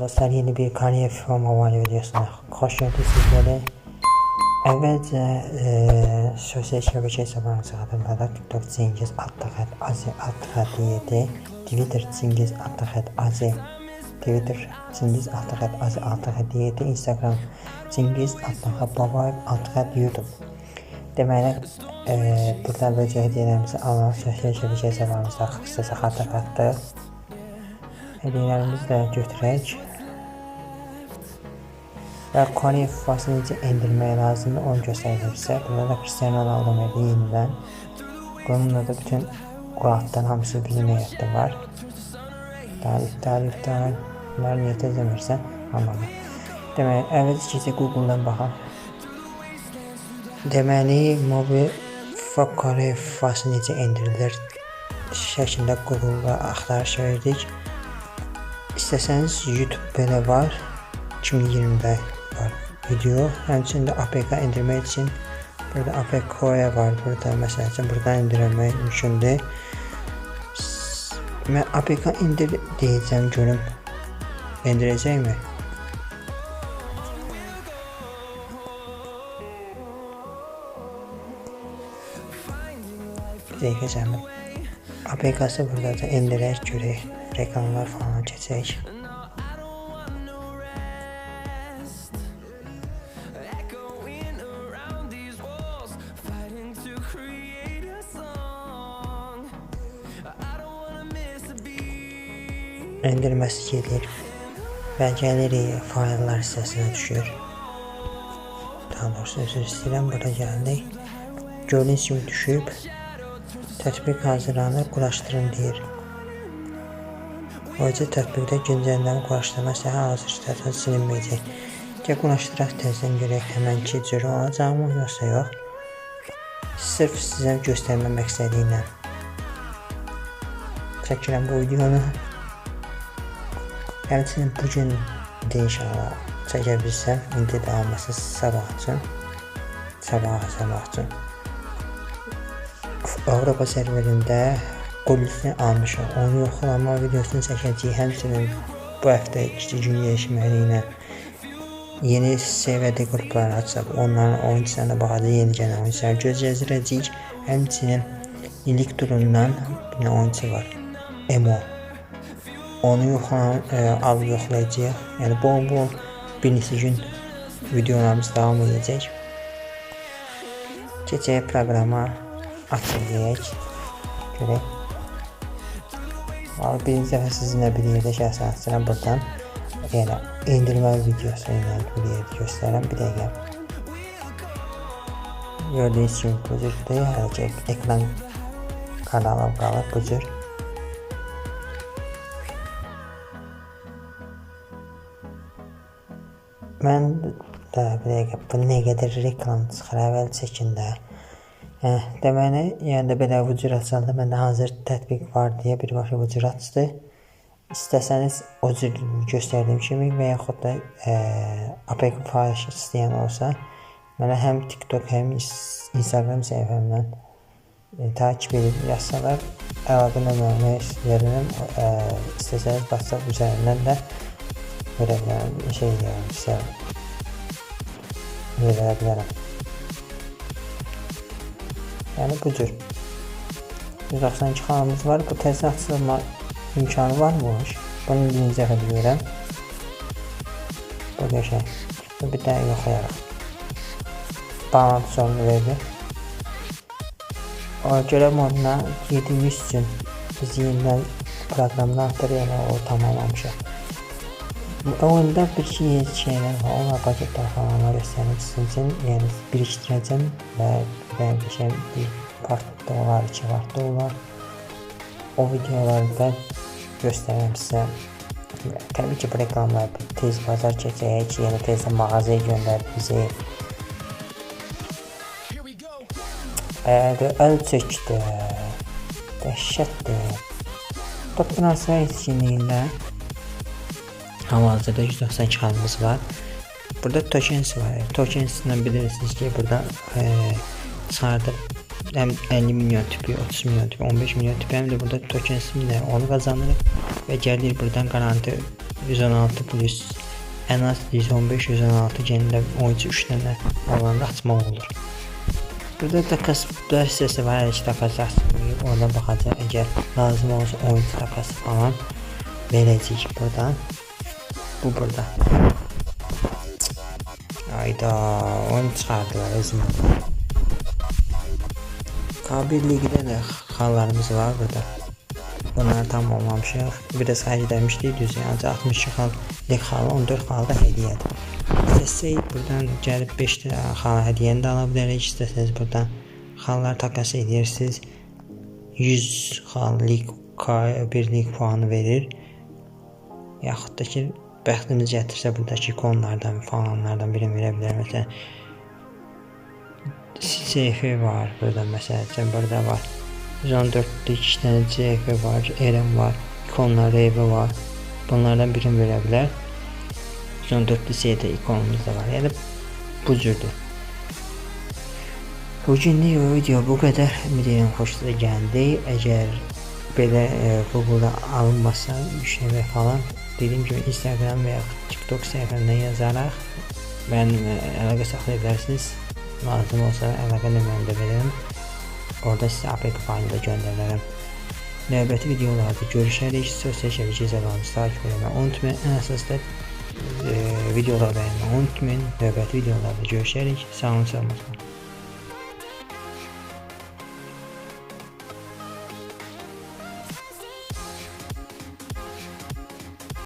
dostlar yeni bir kariyer formaları videosuna hoş geldiniz sizlere. Əvvəlcə e, sosial şəbəkə hesablarımızı xatırladaq. TikTok Cengiz Attaxat Azi Attaxat 7, Twitter Cengiz Attaxat Azi, Twitter Cengiz Attaxat Azi Attaxat 7, Instagram Cengiz Attaxat Babayev Attaxat YouTube. Deməli, e, burada böyəcə hediyələrimizi alaraq sosial şəbəkə hesablarımızda qısaca xatırlatdıq. Hediyelerimizi de götürək. Və Kore FIFA'sını necə endirmək lazımdır onu göstərəcək sizə. Burada da Cristiano Ronaldo verdi yenidən. Bununla da bütün quraqdan hamısı bizim heyətdə var. Tarif, tarif, tarif. Bunları niyə təzəmirsən? Anladım. Deməli, əvvəlcə keçək Google-dan baxaq. Deməli, mobil FIFA Kore FIFA'sı necə endirilir şəklində Google-da axtarış verdik. İstəsəniz YouTube belə var. 2020'də var video. Həmçinin APK indirmək üçün burada APK var. Burada məsəl üçün buradan indirmək mümkündür. Mən APK indir deyəcəm görüm. İndirəcəkmi? Cəmi. APK-sı burada da indirək görək. Reklamlar falan keçək. Endirməsi gedir və gəlirik fayllar hissəsinə düşür. Daha doğrusu üzr istəyirəm, burada gəldik. Gördüyünüz kimi düşüb. Tətbiq hazırlanır, quraşdırın deyir. Böyləcə tətbiqdə güncəllənmə quraşdırma səhə hazır status silinməyəcək. Gəl quraşdıraq təzədən görək həmən ki cürə olacaqmı yoxsa yox. Sırf sizə göstərmə məqsədi ilə bu videonu. Həmçinin bu gün inşallah çəkə bilsəm, indi də olmasa sabah üçün, sabah sabah üçün. Avropa serverində qulüsünü almışam. Onu yoxlama videosunu çəkəcəyik. Həmçinin bu həftə 2 gün dəyişməli ilə yeni seviyədə qruplar açıb, onların oyunçularına baxacaq, yeni gələn oyunçular göz gəzdirəcəyik. Həmçinin ilk turundan bir oyunçu var. Emo. Onu yoxlan, e, al yoxlayacağıq. Yəni bol bol bir neçə gün videolarımız davam edəcək. Keçək proqrama açılacaq. Görək. Vallahi birinci dəfə sizinlə bir yerdə şəxsən açıram buradan. Yəni indirmə videosu ilə bir yerdə göstərirəm. Bir dəqiqə. Gördüyünüz kimi bu cürdür. Hələ ki ekran kanalım qalıb bu cür. Mən də bir dəqiqə bu nə qədər reklam çıxır əvvəl çəkində. Hə, deməli, yəni də belə cür açanda məndə hazır tətbiq var deyə birbaşa cür açdı. İstəsəniz o cür göstərdiyim kimi və yaxud da e, APK fayl istəyən olsa, mənə həm TikTok, həm İns- Instagram səhifəmdən e, takip edib yazsalar, əlaqə nömrəmi verirəm. E, istəsəniz WhatsApp üzərindən də bilərəm, şey deyirəm, sizə verə bilərəm. Yəni bu cür. 192 xanamız var. Bu təzə açılma imkanı varmış. Bunu birinci dəfə bilirəm. Bu qəşəng. Bu bir dənə yoxlayaraq. Bağlantı sorunu verdi. O görev moduna girdiyimiz üçün biz yenidən proqramını artır, yəni o tamamlamışıq. Məqaləmdə bir iki yeni şeylər var. Onlar paketdə xanımlar göstərəcəm, yəni birikdirəcəm və bəyənmişəm bir part dolar, iki part dolar. O videolarda göstərəm sizə. Təbii ki, bu reklamlar tez bazar keçəcək, yəni tezdə mağazaya göndərib bizi. Əgər əl çəkdi, dəhşətdir. Top transfer etkinliyində Hal-hazırda 192 xanımız var. Burada tokens var. Tokensindən bilirsiniz ki, burada e, çıxardır həm 50 milyon tüpü, 30 milyon tüpü, 15 milyon tüpü həm də burada tokensimlə onu qazanırıq və gəlir buradan garanti 116 plus ən az 115 116 genində oyuncu 3 dənə alanda açmaq olur. Burada takaslar hissəsi var. Hər iki takas açmayıb. Ona baxacaq. Əgər lazım olsa oyuncu takası falan verəcək buradan. Bu burada. Ayda onu çıxardılar özümə. K1 ligdə də xallarımız var burada. Bunları tamamlamışıq. Bir də sayı demişdik düz yəni 62 xal lig xalı 14 xal da hədiyyədir. İstəsək buradan gəlib 5 dənə xal hədiyyəni də ala bilərik. İstəsəz buradan xallar takas edirsiniz. 100 xal lig K birlik puanı verir. Yaxud da ki bəxtimiz gətirsə buradakı ikonlardan falanlardan birini verə bilər. Məsələn CF var burada məsəl üçün burada var. 114'te iki tane CF var, Eren var, ikonlar Reyve var. Bunlardan birini verə bilər. 114'te CD ikonumuz da var. Yəni bu cürdür. Bugünlük o video bu qədər. Ümid xoşunuza gəldi. Əgər belə e, Google-da alınmasa işləmə falan dediyim kimi Instagram və ya TikTok səhifəmdən yazaraq mənimlə əlaqə saxlaya bilərsiniz. Lazım olsa əlaqə nömrəmi də verirəm. Orada sizə APK faylı da göndərərəm. Növbəti videolarda görüşərik. Sosial şəbəkə hesablarımızı takip etməyi unutmayın. Ən əsas da e, videoları bəyənməyi unutmayın. Növbəti videolarda görüşərik. Sağ olun, salamat olun.